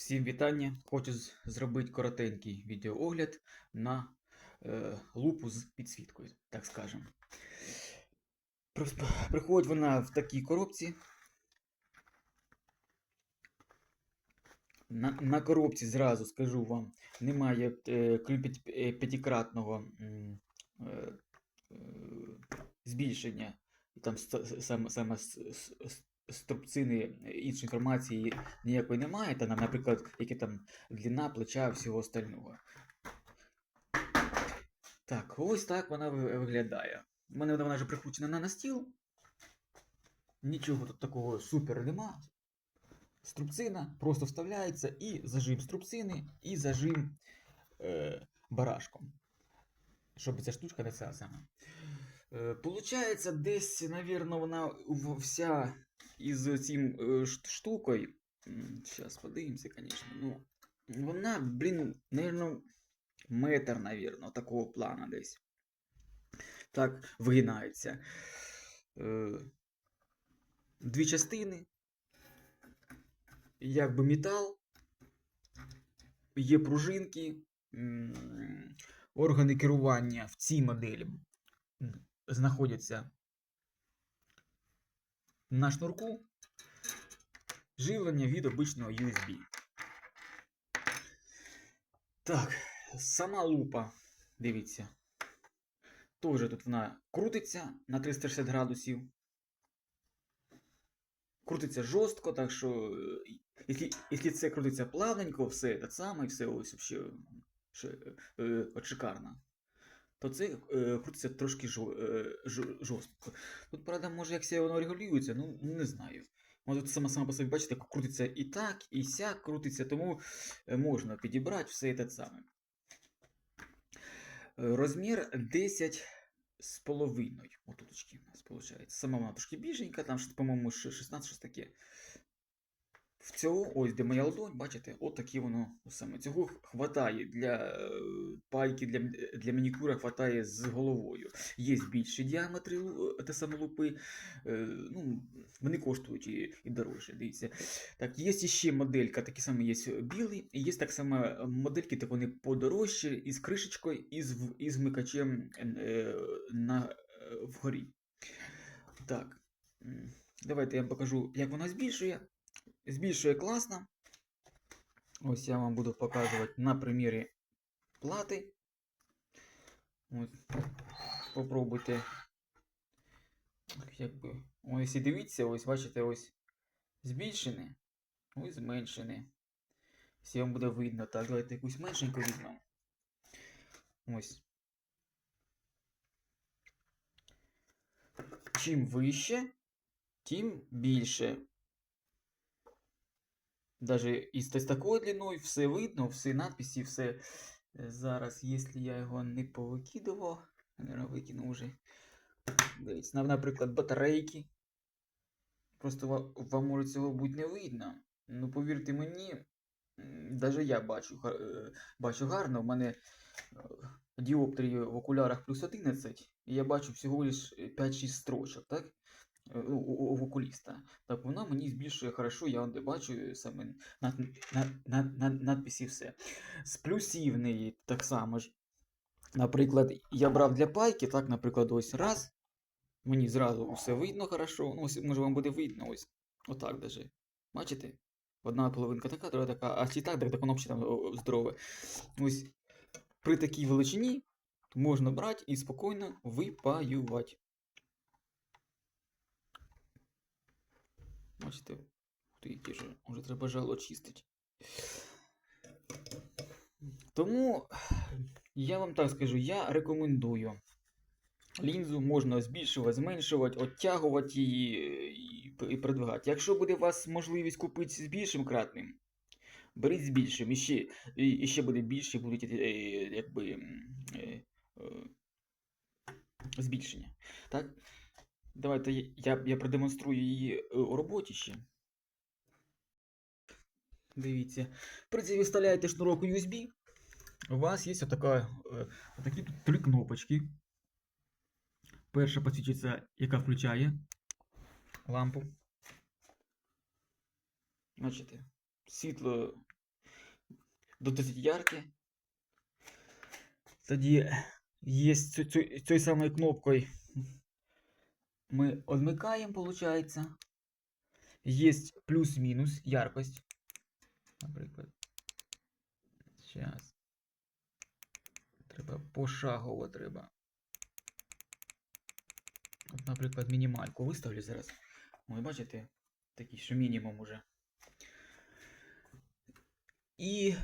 Всім вітання! Хочу зробити коротенький відеоогляд на е, лупу з підсвіткою, так скажемо. Приходить вона в такій коробці. На, на коробці зразу скажу вам, немає е, е, п'ятикратного е, е, збільшення. Там саме, саме с- с- с- струбцини е, іншої інформації ніякої немає, та, наприклад, яке там длина, плеча, всього остального. Так, ось так вона виглядає. У мене вона вже прикручена на настіл. Нічого тут такого супер нема. Струбцина просто вставляється і зажим струбцини, і зажим е, барашком. Щоб ця штучка не ця сама. Е, Получається, десь, навірно, вона вся із цим е, штукою. Зараз подивимося, звісно. Ну, вона, блін, навірно, метр, навірно, такого плана десь. Так, вигинається. Е, Дві частини. Якби метал. Є пружинки. Органи керування в цій моделі знаходяться на шнурку живлення від обичного USB. Так, сама лупа, дивіться. Тоже тут вона крутиться на 360 градусів. Крутиться жорстко, так що, е, якщо, це крутиться плавненько, все те саме, все ось вообще, ще, е, шикарно, то це е, крутиться трошки жо, е, жо- жорстко. Тут, правда, може, як воно регулюється, ну не знаю. Може, сама сама по собі бачите, крутиться і так, і сяк крутиться, тому е, можна підібрати все те саме. Е, Розмір 10 з половиною. Отуточки у нас виходить. Сама вона трошки більшенька, там, по-моєму, 16 щось таке. В цього, ось де моя ладонь, бачите, от таке воно саме. Цього хватає для е, пайки, для, для манікюра хватає з головою. Є більші діаметри лу- те саме лупи. Е, ну, вони коштують і, дорожче, дивіться. Так, є ще моделька, такі самі є білий, і є так само модельки, так вони подорожчі, із кришечкою, і з, в- вмикачем е, на, е, вгорі. Так, давайте я вам покажу, як вона збільшує. Збільшує класно. Ось я вам буду показувати на примірі плати. Ось, попробуйте. Якби. Ось і дивіться, ось бачите, ось збільшене, ось зменшене. Ось вам буде видно. Так, давайте якусь меншеньку візьмемо. Ось. Чим вище, тим більше. Даже із з такою длиною все видно, всі надписи, все. Е, Зараз, якщо я його не повикидував, наверное, викину вже. Дивіться, наприклад, батарейки. Просто ва- вам може цього бути не видно. Ну, повірте мені, навіть я бачу, е, бачу гарно. У мене е, діоптрії в окулярах плюс 11, і я бачу всього лиш 5-6 строчок, так? Е, У, у, у окуліста. Так вона мені збільшує хорошо, я от бачу саме над, над, над, над, надписі все. З плюсів неї так само ж. Наприклад, я брав для пайки, так, наприклад, ось раз. Мені зразу все видно хорошо. Ну, ось, може вам буде видно ось. Отак даже. Бачите? Одна половинка така, друга така, а чи так, так, так воно взагалі там здорове. Ось при такій величині можна брати і спокійно випаювати. Бачите? Ти, які ж, може треба жало чистити. Тому я вам так скажу, я рекомендую. Лінзу можна збільшувати, зменшувати, оттягувати її і, п- продвигати. Якщо буде у вас можливість купити з більшим кратним, беріть з більшим, і ще, і, і ще буде більше, будуть е, якби е, е, збільшення. Так? Давайте я- я, продемонструю її е, у роботі ще. Дивіться. При цій ви вставляєте шнурок USB. У вас є отака, е, отакі тут три кнопочки. Перша підсвічується, яка включає лампу. Бачите, світло до досить ярке. Тоді є цю, цією самою кнопкою. Ми одмикаємо, виходить. Є плюс-мінус яркость. Наприклад. Зараз. Треба пошагово треба. От, наприклад, мінімальку виставлю зараз. Ой, бачите, такий, що мінімум уже. І.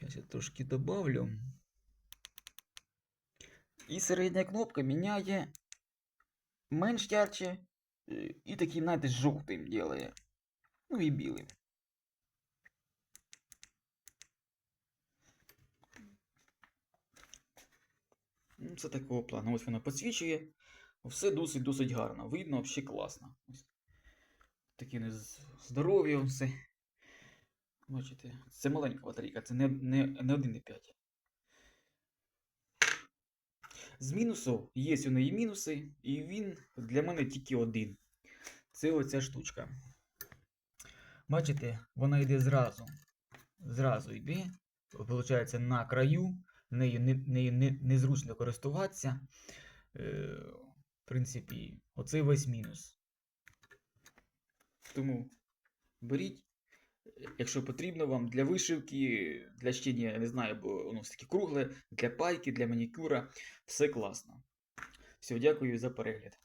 Зараз я трошки добавлю. І середня кнопка міняє менш ярче. е, І таким, знаєте, жовтим ділає. Ну і білим. Ну, Це такого плану. Ось воно підсвічує. Все досить досить гарно. Видно, взагалі класно. Ось. Такі не здорові все. Бачите, це маленька батарейка, це не, не, не 1,5. З мінусу є у неї мінуси, і він для мене тільки один. Це оця штучка. Бачите, вона йде зразу. Зразу йде. Получається на краю. Нею, не, нею не, незручно користуватися. Е, в принципі, оце весь мінус. Тому беріть, якщо потрібно вам для вишивки, для щення, я не знаю, бо воно все таки кругле, для пайки, для манікюра, все класно. Все, дякую за перегляд.